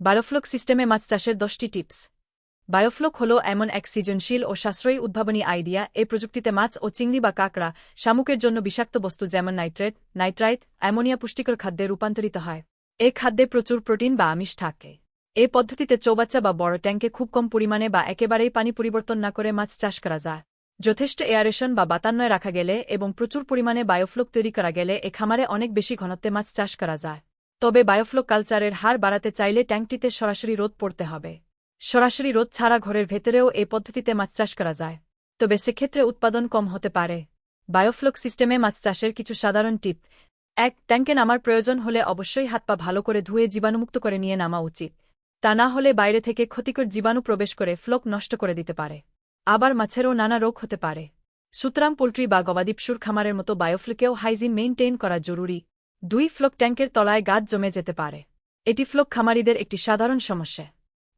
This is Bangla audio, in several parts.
বায়োফ্লোক সিস্টেমে মাছ চাষের দশটি টিপস। বায়োফ্লোক হল এমন এক সৃজনশীল ও সাশ্রয়ী উদ্ভাবনী আইডিয়া। এই প্রযুক্তিতে মাছ ও চিংড়ি বা কাঁকড়া শামুকের জন্য বিষাক্ত বস্তু যেমন নাইট্রেট, নাইট্রাইট, অ্যামোনিয়া পুষ্টিকর খাদ্যে রূপান্তরিত হয়। এ খাদ্যে প্রচুর প্রোটিন বা আমিষ থাকে। এ পদ্ধতিতে চৌবাচ্চা বা বড় ট্যাঙ্কে খুব কম পরিমাণে বা একেবারেই পানি পরিবর্তন না করে মাছ চাষ করা যায়। যথেষ্ট এয়ারেশন বা বাতান্নয় রাখা গেলে এবং প্রচুর পরিমাণে বায়োফ্লোক তৈরি করা গেলে এ খামারে অনেক বেশি ঘনত্বে মাছ চাষ করা যায়। তবে বায়োফ্লোক কালচারের হার বাড়াতে চাইলে ট্যাঙ্কটিতে সরাসরি রোদ পড়তে হবে। সরাসরি রোদ ছাড়া ঘরের ভেতরেও এ পদ্ধতিতে মাছ চাষ করা যায়। তবে সেক্ষেত্রে উৎপাদন কম হতে পারে। বায়োফ্লোক সিস্টেমে মাছ চাষের কিছু সাধারণ টিপ। এক, ট্যাঙ্কে নামার প্রয়োজন হলে অবশ্যই হাত পা ভালো করে ধুয়ে জীবাণুমুক্ত করে নিয়ে নামা উচিত। তা না হলে বাইরে থেকে ক্ষতিকর জীবাণু প্রবেশ করে ফ্লোক নষ্ট করে দিতে পারে। আবার মাছেরও নানা রোগ হতে পারে। সুতরাং পোল্ট্রি বা গবাদি পশুর খামারের মতো বায়োফ্লোকেও হাইজিন মেইনটেইন করা জরুরি। দুই ফ্লোক ট্যাঙ্কের তলায় গাছ জমে যেতে পারে। এটি ফ্লোক খামারিদের একটি সাধারণ সমস্যা।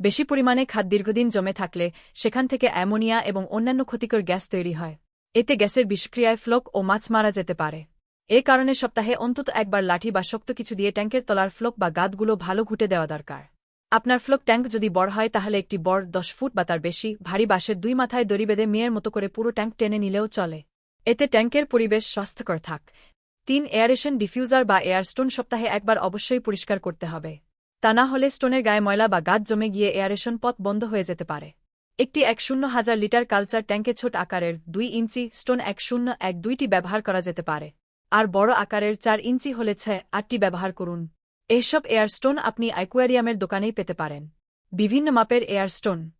বেশি পরিমাণে খাদ দীর্ঘদিন জমে থাকলে সেখান থেকে অ্যামোনিয়া এবং অন্যান্য ক্ষতিকর গ্যাস তৈরি হয়। এতে গ্যাসের বিষক্রিয়ায় ফ্লোক ও মাছ মারা যেতে পারে। এ কারণে সপ্তাহে অন্তত একবার লাঠি বা শক্ত কিছু দিয়ে ট্যাঙ্কের তলার ফ্লোক বা গাদগুলো ভালো ঘুটে দেওয়া দরকার। আপনার ফ্লোক ট্যাঙ্ক যদি বড় হয়, তাহলে একটি বড় দশ ফুট বা তার বেশি ভারী বাঁশের দুই মাথায় দড়ি বেঁধে মেয়ের মতো করে পুরো ট্যাঙ্ক টেনে নিলেও চলে। এতে ট্যাঙ্কের পরিবেশ স্বাস্থ্যকর থাক। তিন এয়ারেশন ডিফিউজার বা এয়ারস্টোন সপ্তাহে একবার অবশ্যই পরিষ্কার করতে হবে। তা না হলে স্টোনের গায়ে ময়লা বা গাছ জমে গিয়ে এয়ারেশন পথ বন্ধ হয়ে যেতে পারে। একটি এক শূন্য হাজার লিটার কালচার ট্যাঙ্কে ছোট আকারের দুই ইঞ্চি স্টোন এক শূন্য এক দুইটি ব্যবহার করা যেতে পারে। আর বড় আকারের চার ইঞ্চি হলে ছয় আটটি ব্যবহার করুন। এসব এয়ারস্টোন আপনি অ্যাকোয়ারিয়ামের দোকানেই পেতে পারেন। বিভিন্ন মাপের এয়ারস্টোন।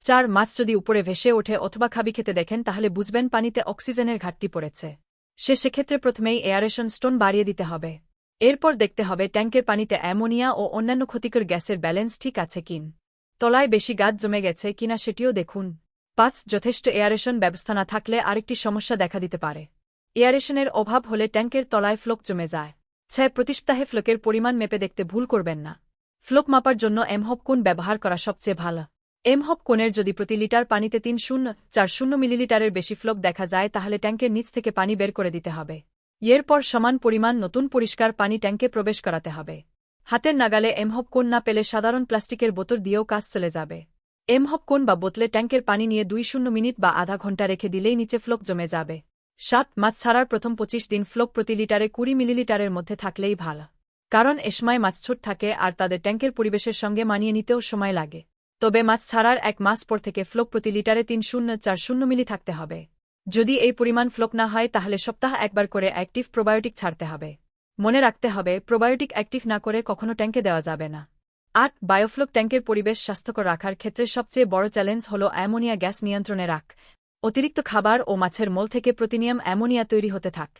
চার মাছ যদি উপরে ভেসে ওঠে অথবা খাবি খেতে দেখেন তাহলে বুঝবেন পানিতে অক্সিজেনের ঘাটতি পড়েছে। সে সেক্ষেত্রে প্রথমেই এয়ারেশন স্টোন বাড়িয়ে দিতে হবে। এরপর দেখতে হবে ট্যাঙ্কের পানিতে অ্যামোনিয়া ও অন্যান্য ক্ষতিকর গ্যাসের ব্যালেন্স ঠিক আছে কিন। তলায় বেশি গাছ জমে গেছে কিনা সেটিও দেখুন। পাঁচ, যথেষ্ট এয়ারেশন ব্যবস্থা না থাকলে আরেকটি সমস্যা দেখা দিতে পারে। এয়ারেশনের অভাব হলে ট্যাঙ্কের তলায় ফ্লোক জমে যায়। ছয় প্রতি সপ্তাহে ফ্লোকের পরিমাণ মেপে দেখতে ভুল করবেন না। ফ্লোক মাপার জন্য এমহপ কোন ব্যবহার করা সবচেয়ে ভালো। এমহপ কোণের যদি প্রতি লিটার পানিতে তিন শূন্য, চার শূন্য মিলিলিটারের বেশি ফ্লোক দেখা যায়, তাহলে ট্যাঙ্কের নিচ থেকে পানি বের করে দিতে হবে। এরপর সমান পরিমাণ নতুন পরিষ্কার পানি ট্যাঙ্কে প্রবেশ করাতে হবে। হাতের নাগালে এমহপ কোণ না পেলে সাধারণ প্লাস্টিকের বোতল দিয়েও কাজ চলে যাবে। এমহপ কোণ বা বোতলে ট্যাঙ্কের পানি নিয়ে দুই শূন্য মিনিট বা আধা ঘণ্টা রেখে দিলেই নিচে ফ্লোক জমে যাবে। সাত, মাছ ছাড়ার প্রথম পঁচিশ দিন ফ্লোক প্রতি লিটারে কুড়ি মিলিলিটারের মধ্যে থাকলেই ভালো। কারণ এ সময় মাছ ছোট থাকে আর তাদের ট্যাঙ্কের পরিবেশের সঙ্গে মানিয়ে নিতেও সময় লাগে। তবে মাছ ছাড়ার এক মাস পর থেকে ফ্লোক প্রতি লিটারে তিন শূন্য, চার শূন্য মিলি থাকতে হবে। যদি এই পরিমাণ ফ্লোক না হয়, তাহলে সপ্তাহ একবার করে অ্যাক্টিভ প্রোবায়োটিক ছাড়তে হবে। মনে রাখতে হবে, প্রোবায়োটিক অ্যাক্টিভ না করে কখনো ট্যাঙ্কে দেওয়া যাবে না। আট, বায়োফ্লোক ট্যাঙ্কের পরিবেশ স্বাস্থ্যকর রাখার ক্ষেত্রে সবচেয়ে বড় চ্যালেঞ্জ হল অ্যামোনিয়া গ্যাস নিয়ন্ত্রণে রাখ। অতিরিক্ত খাবার ও মাছের মল থেকে প্রতিনিয়ম অ্যামোনিয়া তৈরি হতে থাক।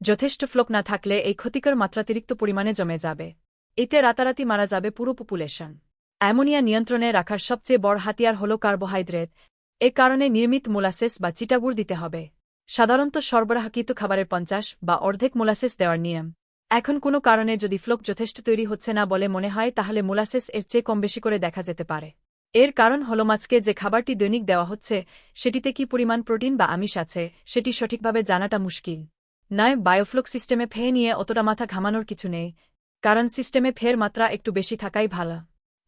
যথেষ্ট ফ্লোক না থাকলে এই ক্ষতিকর মাত্রাতিরিক্ত পরিমাণে জমে যাবে। এতে রাতারাতি মারা যাবে পুরো পপুলেশন। অ্যামোনিয়া নিয়ন্ত্রণে রাখার সবচেয়ে বড় হাতিয়ার হল কার্বোহাইড্রেট। এ কারণে নির্মিত মোলাসেস বা চিটাগুড় দিতে হবে। সাধারণত সরবরাহকৃত খাবারের পঞ্চাশ বা অর্ধেক মোলাসেস দেওয়ার নিয়ম। এখন কোনো কারণে যদি ফ্লোক যথেষ্ট তৈরি হচ্ছে না বলে মনে হয়, তাহলে মোলাসেস এর চেয়ে কম বেশি করে দেখা যেতে পারে। এর কারণ হল মাছকে যে খাবারটি দৈনিক দেওয়া হচ্ছে, সেটিতে কি পরিমাণ প্রোটিন বা আমিষ আছে, সেটি সঠিকভাবে জানাটা মুশকিল। নয়, বায়োফ্লোক সিস্টেমে ফেয়ে নিয়ে অতটা মাথা ঘামানোর কিছু নেই, কারণ সিস্টেমে ফের মাত্রা একটু বেশি থাকাই ভালো।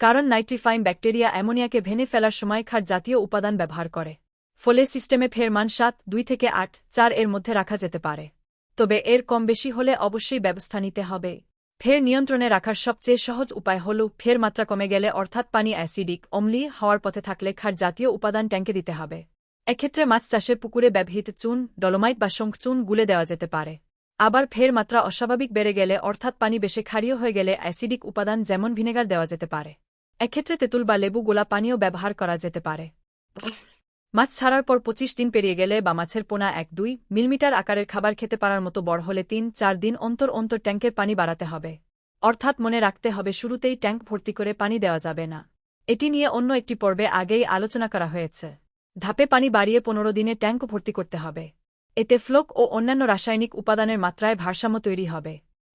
কারণ নাইট্রিফাইন ব্যাকটেরিয়া অ্যামোনিয়াকে ভেনে ফেলার সময় খার জাতীয় উপাদান ব্যবহার করে। ফলে সিস্টেমে ফের মান সাত, দুই থেকে আট, চার এর মধ্যে রাখা যেতে পারে। তবে এর কম বেশি হলে অবশ্যই ব্যবস্থা নিতে হবে। ফের নিয়ন্ত্রণে রাখার সবচেয়ে সহজ উপায় হল ফের মাত্রা কমে গেলে অর্থাৎ পানি অ্যাসিডিক, অম্লি, হওয়ার পথে থাকলে খার জাতীয় উপাদান ট্যাঙ্কে দিতে হবে। এক্ষেত্রে মাছ চাষের পুকুরে ব্যবহৃত চুন, ডলোমাইট বা শঙ্খ চুন গুলে দেওয়া যেতে পারে। আবার ফের মাত্রা অস্বাভাবিক বেড়ে গেলে অর্থাৎ পানি বেশি ক্ষারীয় হয়ে গেলে অ্যাসিডিক উপাদান যেমন ভিনেগার দেওয়া যেতে পারে। এক্ষেত্রে তেঁতুল বা লেবু গোলা পানীয় ব্যবহার করা যেতে পারে। মাছ ছাড়ার পর পঁচিশ দিন পেরিয়ে গেলে বা মাছের পোনা এক দুই মিলিমিটার আকারের খাবার খেতে পারার মতো বড় হলে তিন, চার দিন অন্তর অন্তর ট্যাঙ্কের পানি বাড়াতে হবে। অর্থাৎ মনে রাখতে হবে, শুরুতেই ট্যাঙ্ক ভর্তি করে পানি দেওয়া যাবে না। এটি নিয়ে অন্য একটি পর্বে আগেই আলোচনা করা হয়েছে। ধাপে পানি বাড়িয়ে পনেরো দিনে ট্যাঙ্ক ভর্তি করতে হবে। এতে ফ্লোক ও অন্যান্য রাসায়নিক উপাদানের মাত্রায় ভারসাম্য তৈরি হবে।